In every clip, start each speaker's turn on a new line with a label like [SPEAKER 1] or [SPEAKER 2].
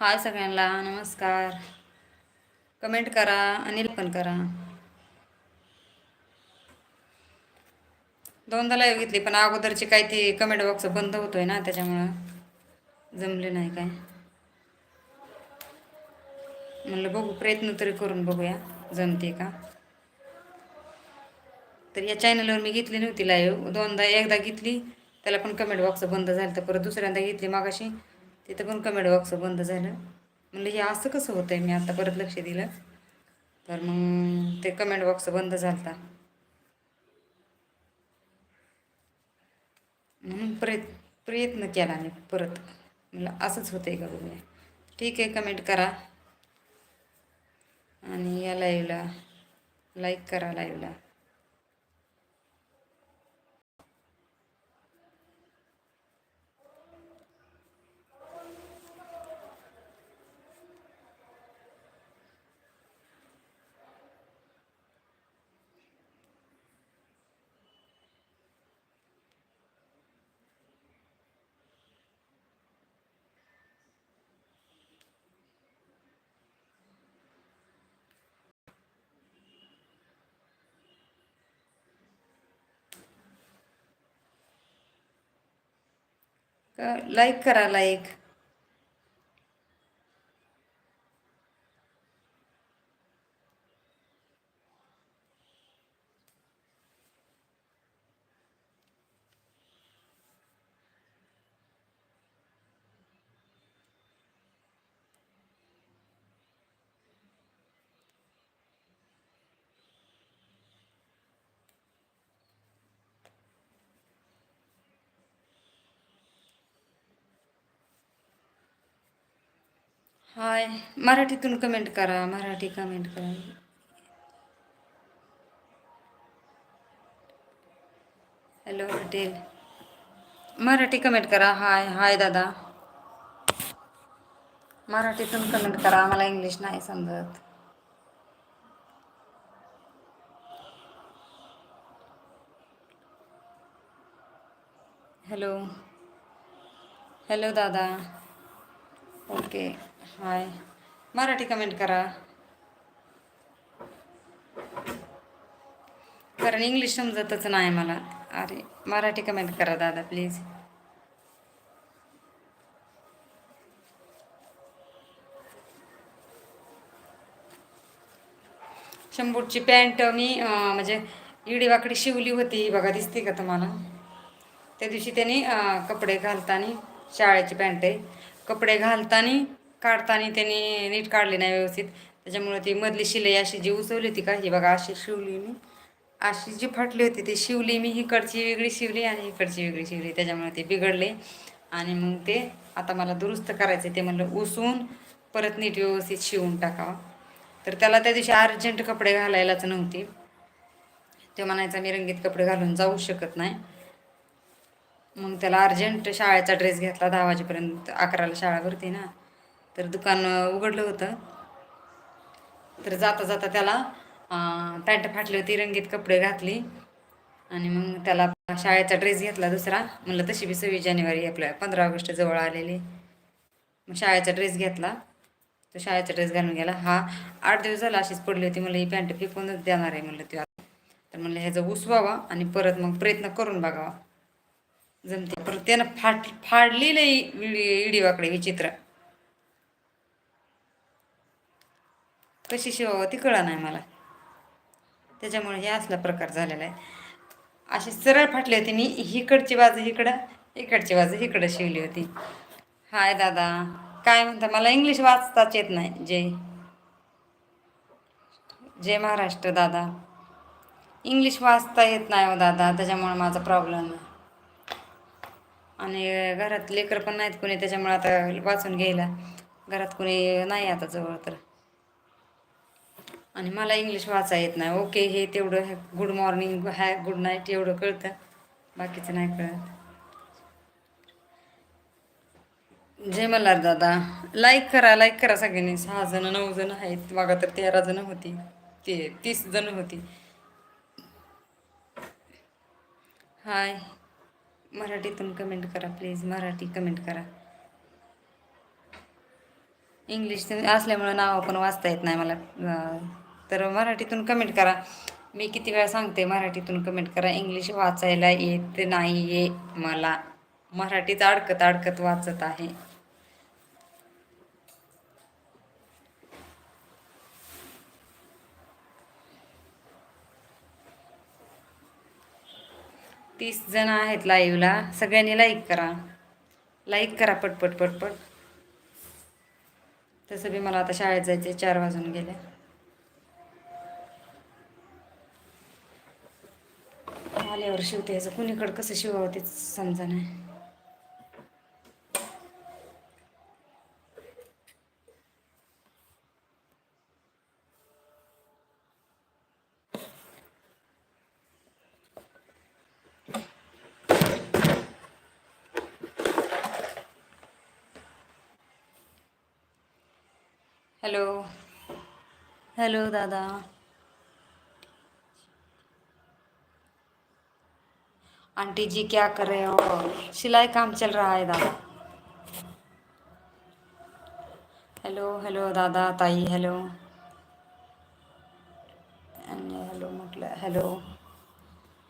[SPEAKER 1] हाय सगळ्यांना नमस्कार. कमेंट करा आणि पण करा. दोनदा लाईव्ह घेतली पण अगोदरची काय ती कमेंट बॉक्स बंद होतोय ना त्याच्यामुळं जमले नाही काय. म्हणलं बघू प्रयत्न तरी करून बघूया. जमते का? तर या चॅनलवर मी घेतली नव्हती लाईव्ह दोनदा एकदा घेतली त्याला पण कमेंट बॉक्स बंद झालं तर परत दुसऱ्यांदा घेतली मागाशी. तिथं पण कमेंट बॉक्स बंद झालं. म्हणलं हे असं कसं होतं आहे मी आता परत लक्ष दिलं. तर मग ते कमेंट बॉक्स बंद झालता. म्हणून प्रयत् प्रयत्न केला मी परत. म्हणलं असंच होतं आहे का बघूया. ठीक आहे कमेंट करा. आणि या लाईव्हला लाईक करा लाईव्हला लाईक करा लाईक हाय मराठीतून कमेंट करा मराठी कमेंट करा. हॅलो हॉटेल मराठी कमेंट करा. हाय हाय दादा. मराठीतून कमेंट करा. मला इंग्लिश नाही समजत. हॅलो हॅलो दादा. Okay hi. मराठी कमेंट करा. कारण इंग्लिश समजतच नाही मला. अरे मराठी कमेंट करा दादा प्लीज शंभूटची पॅन्ट मी म्हणजे इडी वाकडी शिवली होती. बघा दिसते का तुम्हाला? त्या दिवशी त्यांनी कपडे घालताना शाळेची पॅन्ट आहे. कपडे घालताना काढताना त्यांनी नीट काढली नाही व्यवस्थित. त्याच्यामुळे ती मधली शिलाई अशी जी उसवली होती का ही बघा अशी शिवली मी. अशी जी फाटली होती ती शिवली मी. इकडची वेगळी शिवली आणि इकडची वेगळी शिवली. त्याच्यामुळे ते बिघडले. आणि मग ते आता मला दुरुस्त करायचं ते म्हणलं उसवून परत नीट व्यवस्थित शिवून टाकावं. तर त्याला त्या दिवशी अर्जंट कपडे घालायलाच नव्हते. ते म्हणायचा मी रंगीत कपडे घालून जाऊ शकत नाही. मग त्याला अर्जंट शाळेचा ड्रेस घेतला. दहा वाजेपर्यंत अकराला शाळा भरते ना. तर दुकान उघडलं होतं. तर जाता जाता त्याला पॅन्ट फाटली होती रंगीत कपडे घातली. आणि मग त्याला शाळेचा ड्रेस घेतला दुसरा. म्हणलं तशी बी सव्वीस जानेवारी आपल्या पंधरा ऑगस्ट जवळ आलेली. मग शाळेचा ड्रेस घेतला. तो शाळेचा ड्रेस घालून गेला. हा आठ दिवस झाला अशीच पडली होती. म्हणलं ही पॅन्ट फेकूनच देणार आहे म्हणलं ते तर म्हणलं ह्याचा उसवावा आणि परत मग प्रयत्न करून बघावा. जमते. परत त्यानं फाट फाडलेलं लई इडी वाकडे विचित्र. कशी शिवावं ती कळा नाही मला. त्याच्यामुळे हे असला प्रकार झालेला आहे. अशी सरळ फाटली होती मी हिकडची बाजू इकडं इकडची बाजू इकडं शिवली होती. हाय दादा काय म्हणता मला इंग्लिश वाचताच येत नाही. जय. जय महाराष्ट्र दादा. इंग्लिश वाचता येत नाही हो दादा त्याच्यामुळे माझा प्रॉब्लेम आहे. आणि घरात लेकरं पण नाहीत कोणी त्याच्यामुळे आता वाचून घ्यायला. घरात कोणी नाही आता जवळ तर. आणि मला इंग्लिश वाचा येत नाही. ओके हे तेवढं गुड मॉर्निंग हॅ गुड नाईट एवढं कळतं. बाकीचं नाही कळत. जय मल्हार दादा. लाईक करा लाईक करा सगळ्यांनी. सहा जण नऊ जण आहेत. बघा तर तेरा जण होती. ते तीस जण होती. हाय मराठीतून कमेंट करा प्लीज मराठी कमेंट करा. इंग्लिश असल्यामुळं नावं पण वाचता येत नाही मला. तर मराठीतून कमेंट करा. मी किती वेळा सांगते मराठीतून कमेंट करा. इंग्लिश वाचायला येत नाही ये मला. मराठीत अडकत अडकत वाचत आहे. तीस जण आहेत लाईव्हला सगळ्यांनी लाईक करा. लाईक करा पटपट पटपट. तसं बी मला आता शाळेत जायचे चार वाजून गेले. आल्यावर शिवते याचं कुणीकडं कसं शिवावं तेच समजा नाही हॅलो. हॅलो दादा. आंटी जी क्या कर रहे हो? सिलाई काम चल रहा है दादा हॅलो हॅलो दादा ताई हॅलो आणि हॅलो म्हटलं हॅलो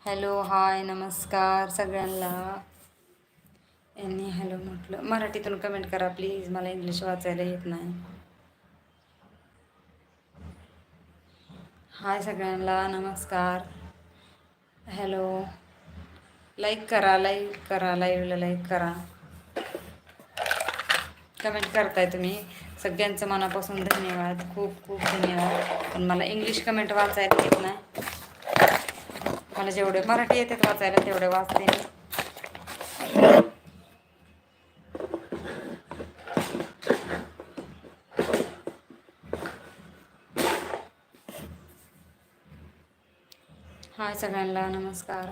[SPEAKER 1] हॅलो हाय नमस्कार सगळ्यांना। यांनी हॅलो म्हटलं. मराठीतून कमेंट करा प्लीज मला इंग्लिश वाचायला येत नाही. हाय सगळ्यांना. नमस्कार. हॅलो लाईक करा लाईक करा लाईव्हला लाईक करा. कमेंट करताय तुम्ही. सगळ्यांचं मनापासून धन्यवाद. खूप खूप धन्यवाद. पण मला इंग्लिश कमेंट वाचायला येत नाही. मला जेवढे मराठी येतात वाचायला तेवढे वाचते मी. हाय सगळ्यांना नमस्कार.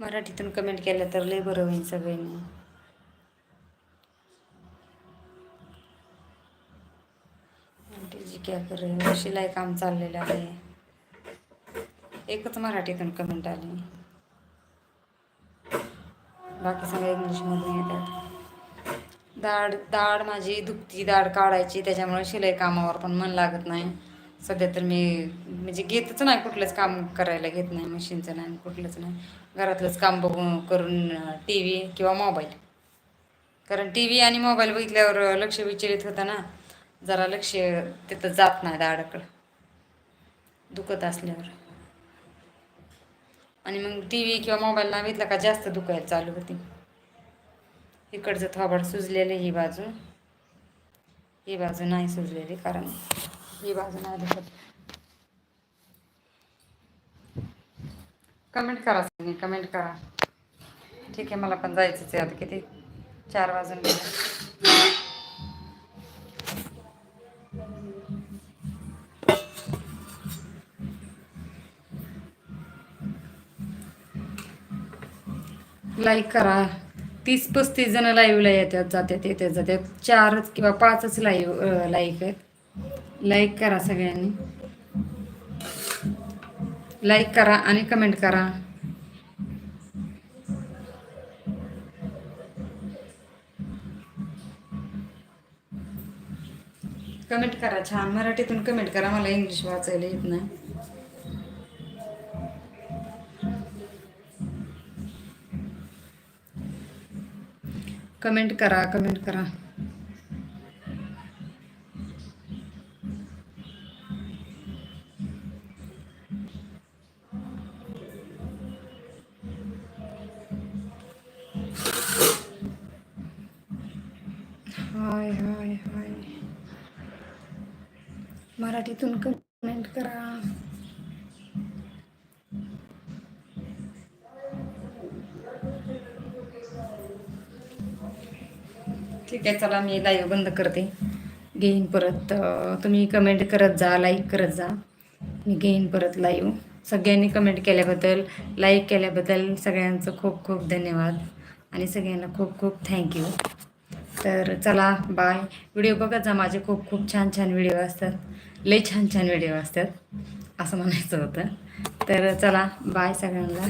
[SPEAKER 1] मराठीतून कमेंट केलं तर लय बरं होईल सगळ्यांनी. जी क्या कर हो? शिलाई काम चाललेलं आहे. एकच मराठीतून कमेंट आली. बाकी सगळ्या इंग्लिशमधून येतात. दाढ दाढ माझी दुखती दाढ काढायची त्याच्यामुळे शिलाई कामावर पण मन लागत नाही. सध्या तर मी म्हणजे घेतच नाही कुठलंच काम करायला घेत नाही मशीनचं नाही कुठलंच नाही. घरातलंच काम बघून करून टी व्ही किंवा मोबाईल. कारण टी व्ही आणि मोबाईल बघितल्यावर लक्ष विचलित होतं ना. जरा लक्ष तिथं जात नाही दाडाकडं दुखत असल्यावर. आणि मग टी व्ही किंवा मोबाईल ना बघितला का जास्त दुखायला चालू होती. इकडचं थोबाड सुजलेलं ही बाजू. ही बाजू नाही सुजलेली कारण ही बाजून नाही कमेंट करा तुम्ही कमेंट करा. ठीक आहे मला पण जायचंच आहे आता किती? चार वाजून गेले. लाईक करा. तीस पस्तीस जण लाईव्हला येतात जातात येतात जातात. चारच किंवा पाचच लाईव्ह लाईक आहेत. लाईक करा सगळ्यांनी. लाईक करा आणि कमेंट करा. कमेंट करा छान. मराठीतून कमेंट करा. मला इंग्लिश वाचायला येत नाही. कमेंट करा कमेंट करा. हाय हाय. मराठीतून कमेंट करा. ठीक आहे चला मी लाईव्ह बंद करते. घेईन परत तुम्ही कमेंट करत जा लाईक करत जा. मी घेईन परत लाईव्ह सगळ्यांनी कमेंट केल्याबद्दल लाईक केल्याबद्दल सगळ्यांचं खूप खूप धन्यवाद. आणि सगळ्यांना खूप खूप थँक्यू तर चला बाय व्हिडिओ बघत जा माझे खूप खूप छान छान व्हिडिओ असतात. लई छान छान व्हिडिओ असतात. असं म्हणायचं होतं. तर चला बाय सगळ्यांना.